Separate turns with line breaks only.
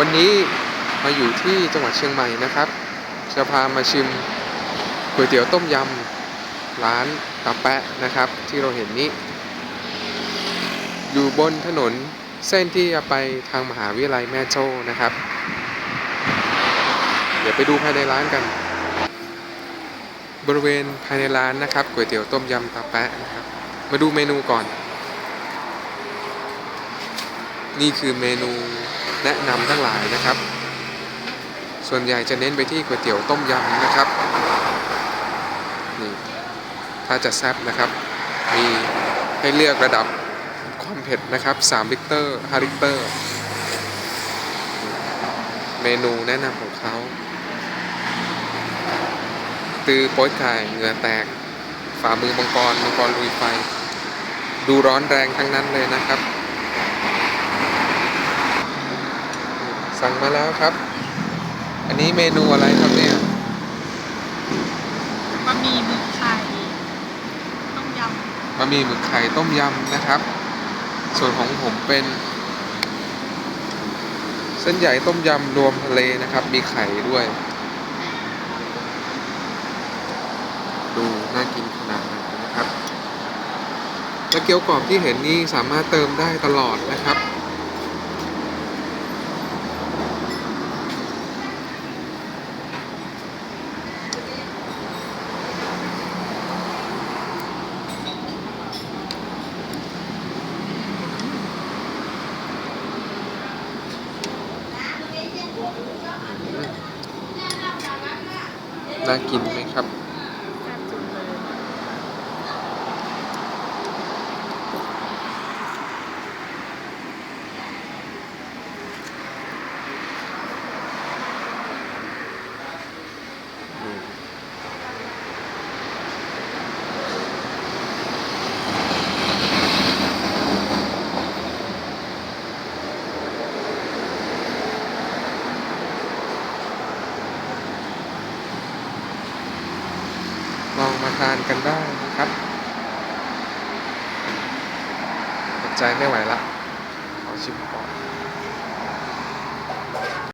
วันนี้มาอยู่ที่จังหวัดเชียงใหม่นะครับ จะพามาชิมก๋วยเตี๋ยวต้มยำร้านตาแปะนะครับ ที่เราเห็นนี้ อยู่บนถนนเส้นที่จะไปทางมหาวิทยาลัยแม่โจ้นะครับ เดี๋ยวไปดูภายในร้านกัน บริเวณภายในร้านนะครับก๋วยเตี๋ยวต้มยำตาแปะนะครับ มาดูเมนูก่อน นี่คือเมนูแนะนำทั้งหลายนะครับ ส่วนใหญ่จะเน้นไปที่ก๋วยเตี๋ยวต้มยำนะครับนี่ถ้าจะแซ่บนะครับ มีให้เลือกระดับความเผ็ดนะครับ3ลิตร5ลิตรเมนูแนะนำของเขาตือโป๊ยไก่เหงื่อแตก ฝ่ามือมังกรมังกรลุยไฟ ดูร้อนแรงทั้งนั้นเลยนะครับ สั่งมาแล้วครับ อันนี้เมนูอะไรครับเนี่ย
บะหมี่หมึกไข่ต้มย
บะหมี่หมึกไข่ต้มยำนะครับ ส่วนของผมเป็น เส้นใหญ่ต้มยำรวมทะเลนะครับ มีไข่ด้วย ดูน่ากินขนาดไหนนะครับและเกี๊ยวกรอบที่เห็นนี่สามารถเติมได้ตลอดนะครับ น่ากินไหมครับำ
แซ่บจุดเลย
อืมลองมา ทานกันได้นะครับอดใจไม่ไหวละขอชิมก่อน